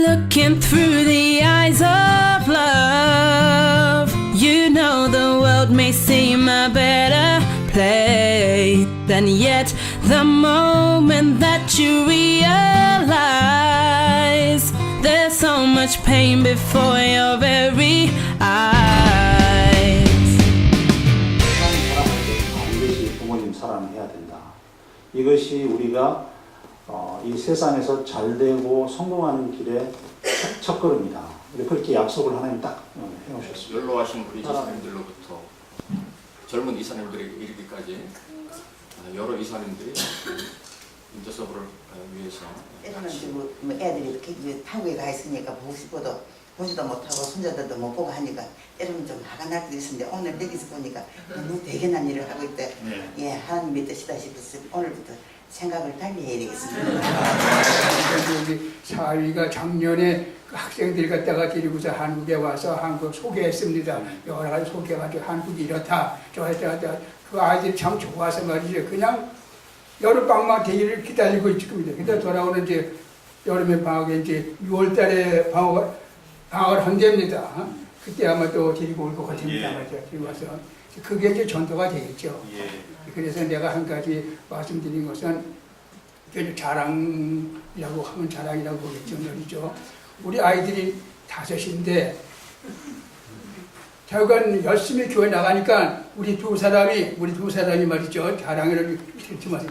Looking through the eyes of love, you know the world may seem a better place. Than yet, the moment that you realize there's so much pain before your very eyes. 세상을 사랑할 때 반드시 부모님 사랑을 해야 된다. 이것이 우리가 어, 이 세상에서 잘 되고 성공하는 길의 첫, 첫 걸음이다. 그렇게 약속을 하나님 딱 어, 해놓으셨습니다. 연로하신 우리 이사님들로부터 젊은 이사님들에게 이르기까지 아, 여러 이사님들이 인터서브를 위해서 때로는 같이 이제 뭐, 뭐 애들이 이렇게 한국에 가 있으니까 보고 싶어도 보지도 못하고 손자들도 못 보고 하니까 때로는 좀 화가 날 때도 있었는데 오늘 여기서 보니까 너무 대견한 일을 하고 있다. 네. 예, 하나님의 뜻이다 싶어서 오늘부터 생각을 달리 해야 되겠습니다. 여기 사위가 작년에 그 학생들 갖다가 데리고서 한국에 와서 한국 소개했습니다. 여러 가지 소개해가지고 한국이 이렇다. 저렇다. 그 아이들이 참 좋아서 말이죠. 그냥 여름방학 되기를 기다리고 있습니다. 근데 돌아오는 이제 여름에 방학에 이제 6월 달에 방학, 방학을 한답니다. 그때 아마 또 데리고 올 것 같습니다. 말이죠. 데리고 와서. 그게 이제 전도가 되겠죠. 그래서 내가 한 가지 말씀드린 것은 자랑이라고 하면 자랑이라고 보겠죠, 말이죠. 우리 아이들이 다섯인데 결국은 열심히 교회 나가니까 우리 두 사람이 우리 두 사람이 말이죠 자랑이라고 했지만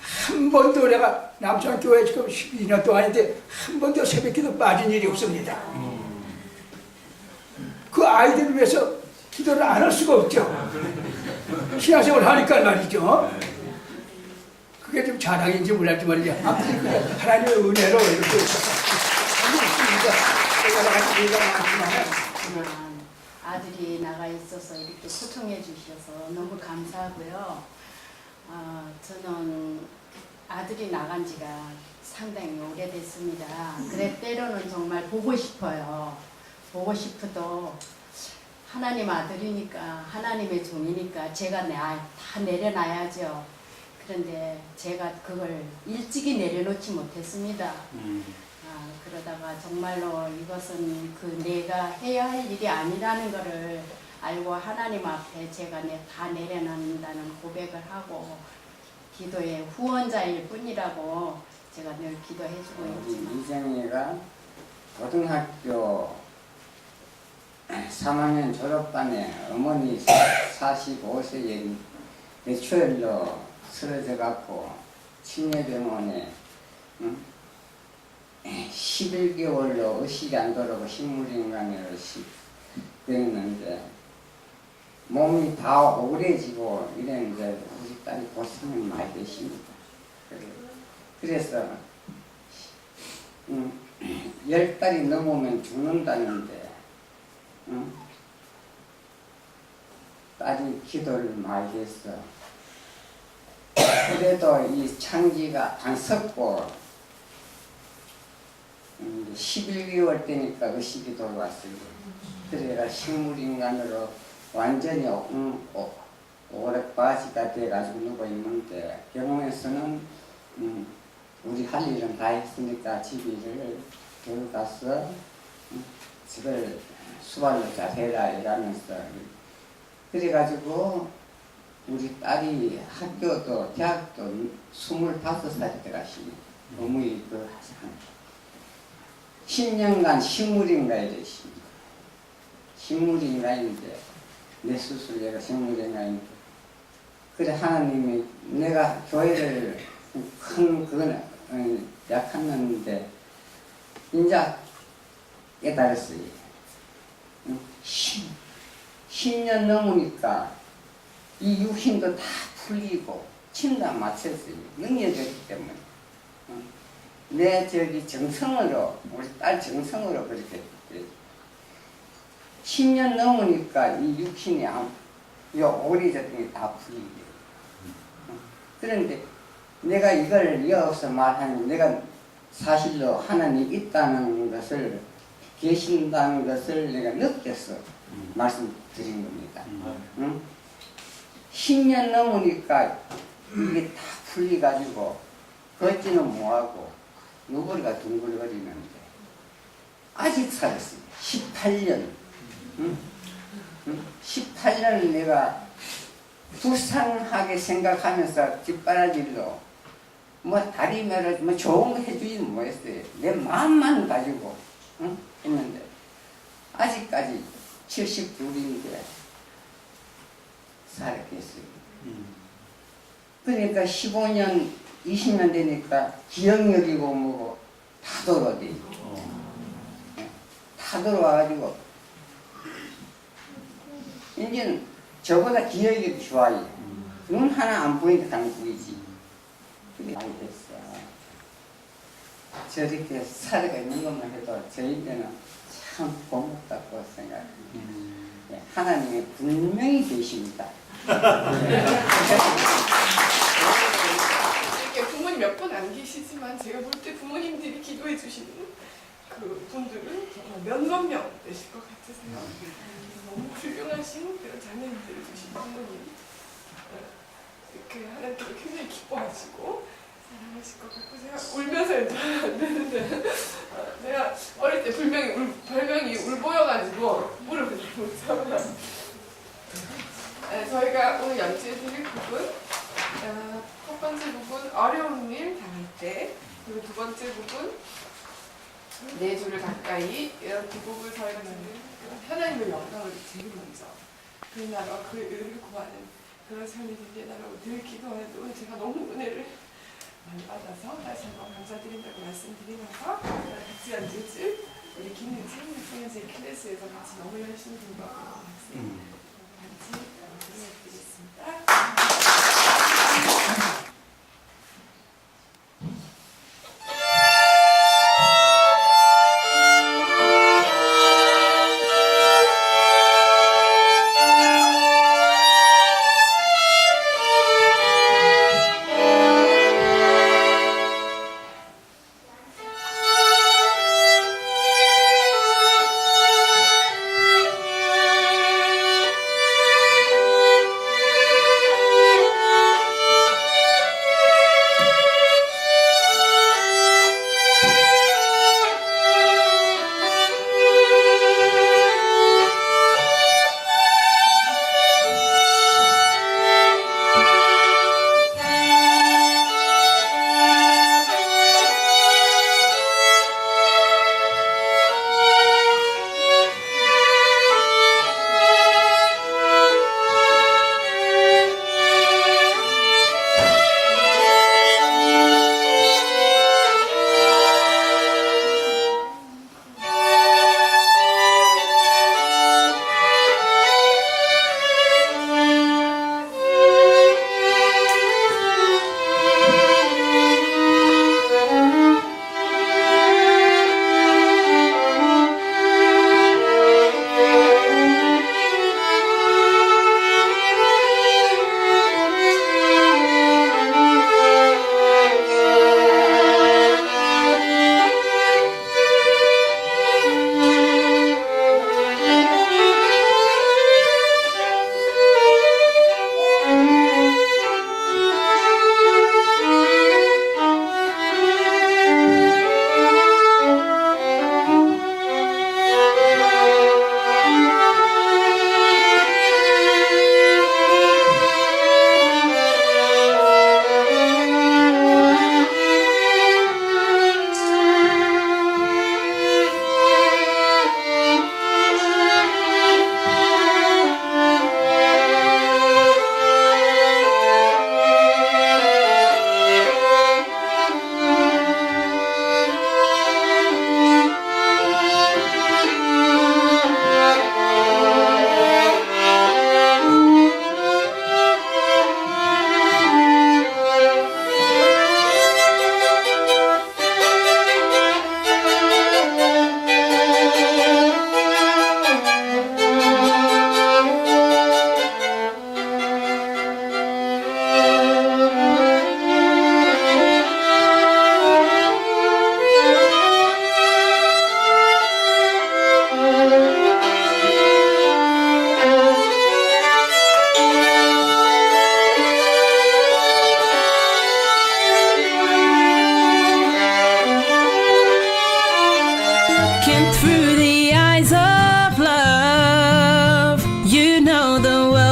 한 번도 내가 남천 교회 지금 12년 동안인데 한 번도 새벽기도 빠진 일이 없습니다. 그 아이들을 위해서 기도를 안 할 수가 없죠. 신앙생활 하니까 말이죠. 그게 좀 자랑인지 몰랐지 말이야. 아무튼 그 하나님의 은혜로 이렇게 있습니다. 그동안 아들이 나가 있어서 이렇게 소통해 주셔서 너무 감사하고요. 아, 저는 아들이 나간 지가 상당히 오래됐습니다. 그래 때로는 정말 보고 싶어요. 보고 싶어도 하나님 아들이니까 하나님의 종이니까 제가 내- 다 내려놔야죠. 그런데 제가 그걸 일찍이 내려놓지 못했습니다. 아, 그러다가 정말로 이것은 그 내가 해야 할 일이 아니라는 것을 알고 하나님 앞에 제가 내, 다 내려놓는다는 고백을 하고 기도의 후원자일 뿐이라고 제가 늘 기도해주고 우리 있지만 이정희가 고등학교 3학년 졸업반에 어머니 45세에 뇌출혈로 쓰러져 갖고 침례병원에 응? 11개월로 의식이 안 돌아오고 식물인간으로 됐는데 몸이 다 오그래지고 이랬는데 우리 딸이 고생을 많이 되십니다. 그래- 그래서 음, 열 달이 넘으면 죽는다는데 음, 딸이 기도를 했어. 그래도 이 창기가 안 섰고 음, 11개월 되니까 의식이 돌아왔어요. 그래가 식물인간으로 완전히 음, 오, 오래바지가 돼가지고 누워 있는데 병원에서는 음, 우리 할 일은 다 했으니까 집이를 들어가서 음, 집을 수발로 잘 해라 이러면서 그래가지고 우리 딸이 학교도 대학도 스물다섯 살이 들어가시니 어머니 그한 10년간 식물인가에 계십니다. 식물인가인데 내 스스로 내가 식물인가인데 그래 하나님이 내가 교회를 큰 어, 약했는데 이제 깨달았어요. 응? 10, 10년 넘으니까 이 육신도 다 풀리고 침도 맞췄어요. 능력이기 때문에. 응? 내 저기 정성으로 우리 딸 정성으로 그렇게 됐어요. 10년 넘으니까 이 육신이 안- 요 오리저들이 다 풀리게. 응? 그런데 내가 이걸 이어서 말하는 내가 사실로 하나님 있다는 것을 계신다는 것을 내가 느껴서 말씀드린 겁니다. 응? 10년 넘으니까 이게 다 풀려가지고 걷지는 뭐하고 누구리가 둥글거리는데 아직 살았어요. 18년. 응? 응? 18년을 내가 불쌍하게 생각하면서 뒷바라지로 뭐 다리 매를 뭐 좋은 거 해주지 뭐했어요. 내 마음만 가지고 응? 했는데 아직까지 72인데 살았겠어요. 그러니까 15년, 20년 되니까 기억력이고 뭐고 다 돌아대. 다 돌아와가지고 이제는 저보다 기억이 좋아요. 눈 하나 안 보이니까 당 보이지. 그게 많이 됐어. 저렇게 살아가 있는 것만 해도 저희들은 참 고맙다고 생각해요. 예, 하나님이 분명히 계십니다. 이렇게 부모님 몇 분 안 계시지만 제가 볼 때 부모님들이 기도해 주시는 그 분들은 정말 몇만 명 되실 것 같으세요. 너무 훌륭하신 그런 자녀님들을 주신 부모님 어, 이렇게 하나님께서 굉장히 기뻐하시고 사랑하실 것 같고 제가 울면서 해도 안 되는데 어, 제가 어릴 때 불명이 울, 별명이 울보여가지고 무릎을 잘못 잡아요. 네, 저희가 오늘 연주해 드릴 곡은 어, 첫 번째 부분 어려운 일 당할 때 그리고 두 번째 부분 내 주를 가까이 이런 두 곡을 저희가 듣는 하나님의 영광을 제일 먼저 그 나라와 그 의를 구하는 그런 삶이 되게 나라고 늘 기도하는데 오늘 제가 너무 은혜를 많이 받아서 다시 한번 감사드린다고 말씀드리면서 같이 연주줄 우리 김유진 유진의 클래스에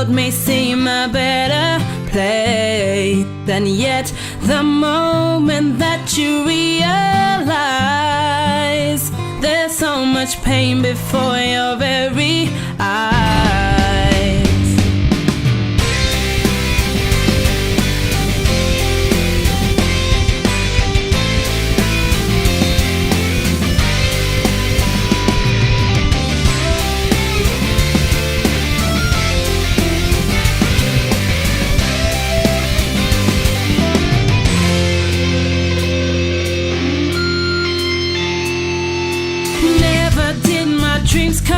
world may seem a better place. Than yet, the moment that you realize there's so much pain before your very dreams come